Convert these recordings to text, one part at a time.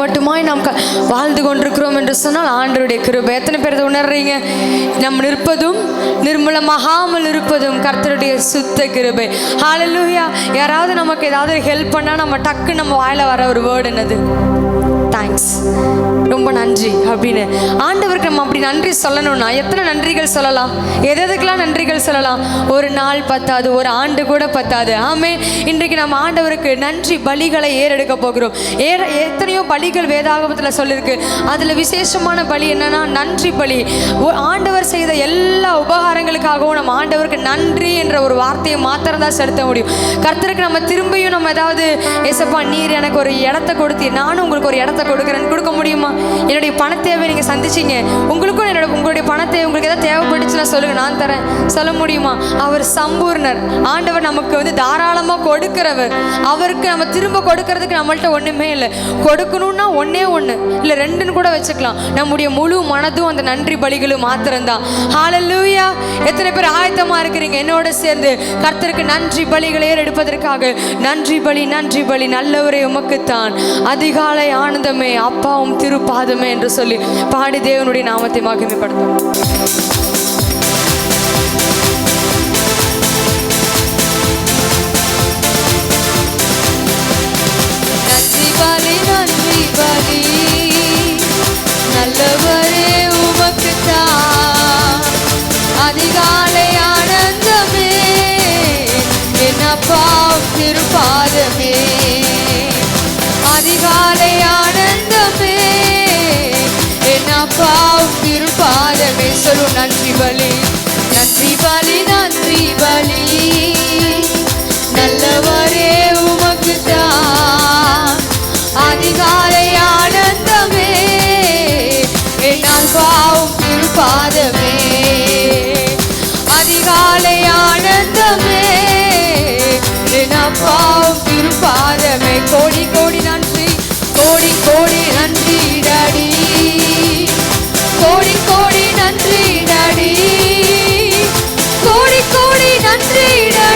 மட்டுமாய் நாம் வாழ்ந்து கொண்டிருக்கிறோம் என்று சொன்னால் ஆண்டருடைய கிருபை. எத்தனை பேர் உணர்றீங்க? நம்ம நிற்பதும் நிர்மூலமாகாமல் இருப்பதும் கர்த்தருடைய சுத்த கிருபை. ஹாலலூயா யாராவது நமக்கு ஏதாவது ஹெல்ப் பண்ணால் நம்ம டக்கு நம்ம வாயில் வர ஒரு வேர்டு என்னது? தேங்க்ஸ் ரொம்ப நன்றி அப்படின்னு. ஆண்டவருக்கு நம்ம அப்படி நன்றி சொல்லணும்னா எத்தனை நன்றிகள் சொல்லலாம்? எதுக்கெல்லாம் நன்றிகள் சொல்லலாம்? ஒரு நாள் பத்தாது ஒரு ஆண்டு கூட பத்தாது. ஆமே இன்றைக்கு நம்ம ஆண்டவருக்கு நன்றி பலிகளை ஏறெடுக்க போகிறோம். ஏற எத்தனையோ பலிகள் வேதாகமத்தில் சொல்லியிருக்கு அதில் விசேஷமான பலி என்னன்னா நன்றி பலி. ஆண்டவர் செய்த எல்லா உபகாரங்களுக்காகவும் நம்ம ஆண்டவருக்கு நன்றி என்ற ஒரு வார்த்தையை மாத்திரம் தான் செலுத்த முடியும். கர்த்தருக்கு நம்ம திரும்பியும் நம்ம ஏதாவது எசப்பா நீர் எனக்கு ஒரு இடத்த கொடுத்து நானும் உங்களுக்கு ஒரு இடத்த கொடுக்குறேன். கொடுக்க முடியுமா? என்னுடைய பண தேவை நீங்கள் சந்திச்சீங்க. உங்களுக்கும் என்னோட உங்களுடைய பணத்தை உங்களுக்கு எதாவது தேவைப்பட்டுச்சுன்னா சொல்லுங்க நான் தரேன். சொல்ல முடியுமா? அவர் சம்பூர்ணர். ஆண்டவர் நமக்கு வந்து தாராளமாக கொடுக்கிறவர். அவருக்கு நம்ம திரும்ப கொடுக்கறதுக்கு நம்மள்ட்ட ஒன்றுமே இல்லை. கொடுக்கணும்னா ஒண்ணே ஒன்று இல்லை ரெண்டுன்னு கூட வச்சுக்கலாம். நம்முடைய முழு மனதும் அந்த நன்றி பலிகளும் மாத்திரம்தான். ஹalleluya எத்தனை பேர் ஆயத்தமாக இருக்கிறீங்க? என்னோட சேர்ந்து கர்த்தருக்கு நன்றி பலிகளை எடுப்பதற்காக நன்றி பலி நன்றி பலி நல்லவரே உமக்குத்தான். அதிகாலை ஆனந்த ஆனந்தமே அப்பாவும் திருப்பாதமே என்று சொல்லி பாடி தேவனுடைய நாமத்தை மகிமைப்படுத்தும் நன்றி பலி நன்றி பலி. நல்லவரே உமக்குத்தான் அதிகாலை ஆனந்தமே. என் அப்பாவும் திருப்பாதமே. திருப்பாதமே சொல்லு நன்றி பலி நன்றி பலி நன்றி பலி நல்லவரே உமக்குத்தான் அதிகாலை ஆனந்தமே என்னால் பாவும் திருப்பாதமே. அதிகாலை ஆனந்தமே என் அப்பாவும் திருப்பாதமே. கோடி கோடி நன்றி கோடி கோடி நன்றி டாடி. கோடி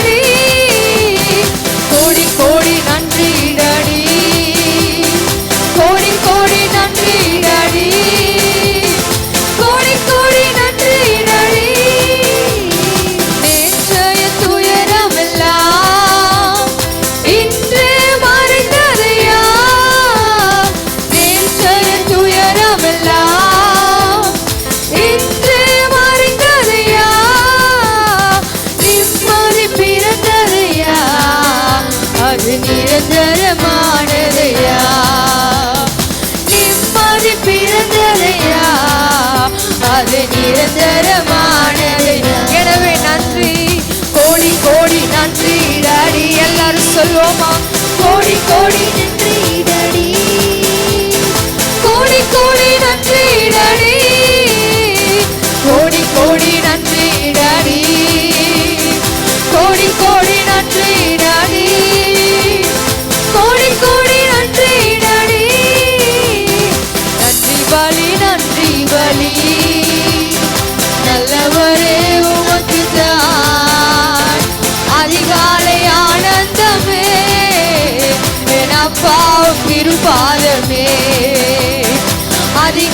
அது நிரந்தரமானதையா எனவே நன்றி. கோடி கோடி நன்றி. டாடி எல்லாரும் சொல்லுவோமா? கோடி கோடி நன்றி.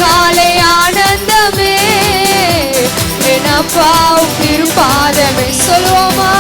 காலை ஆனந்தமே. என் அப்பாவும் திருப்பாதமே. சொல்லுவோமா?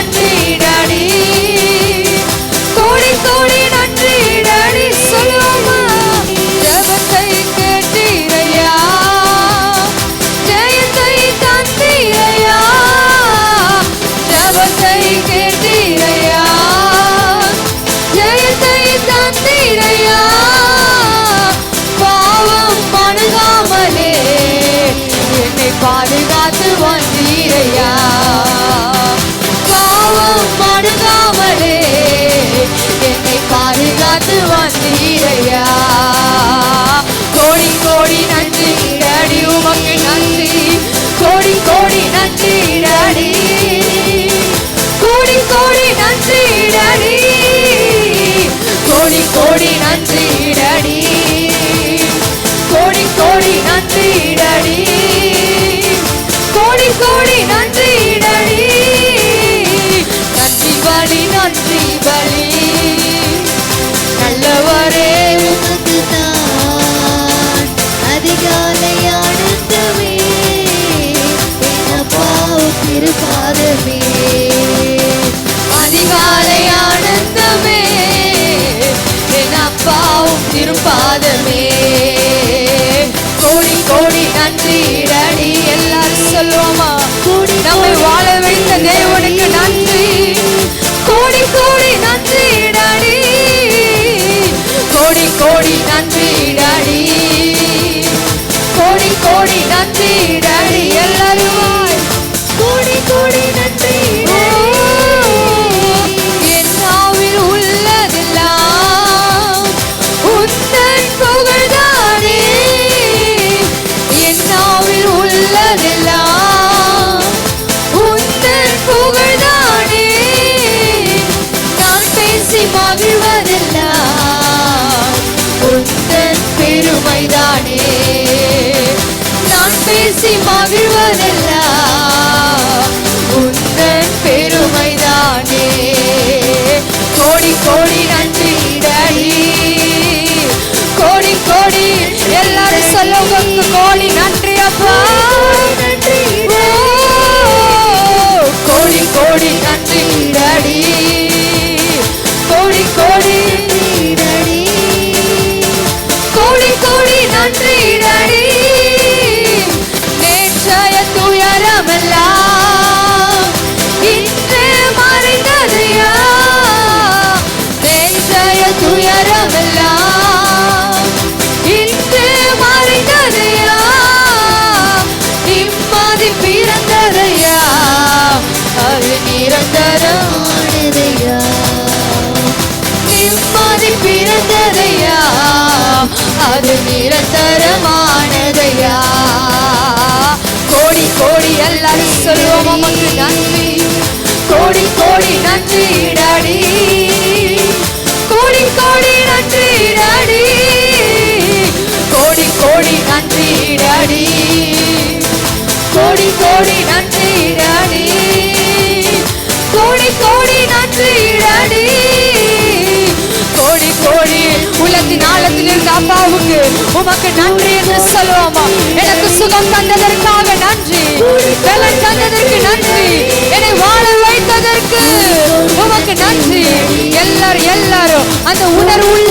பற்றிடடி நன்றி டாடி எல்லாரும் சொல்லுவோமா? நம்மை வாழ வைத்த தேவனுக்கு நன்றி. கோடி கோடி நன்றி டாடி கோடி கோடி நன்றி டாடி கோடி கோடி நன்றி டாடி எல்லாரும் கோடி கோடி நன்றி நிறைந்ததையா அது நிரந்தரமானதையா? கோடி கோடி எல்லாரும் சொல்லுவோம் உமக்கு நன்றி. கோடி கோடி நன்றி டாடி. கோடி கோடி நன்றி டாடி. கோடி கோடி நன்றி டாடி. கோடி கோடி நன்றி கோடி கோடி நன்றி உமக்கு நன்றி என்று சொல்லுவோமா? எனக்கு சுகம் தந்ததற்காக நன்றி. பலன் தந்ததற்கு நன்றி. என்னை வாழ வைத்ததற்கு உமக்கு நன்றி. எல்லாரும் எல்லாரும் அந்த உணர்வுள்ள இருதயத்தோடு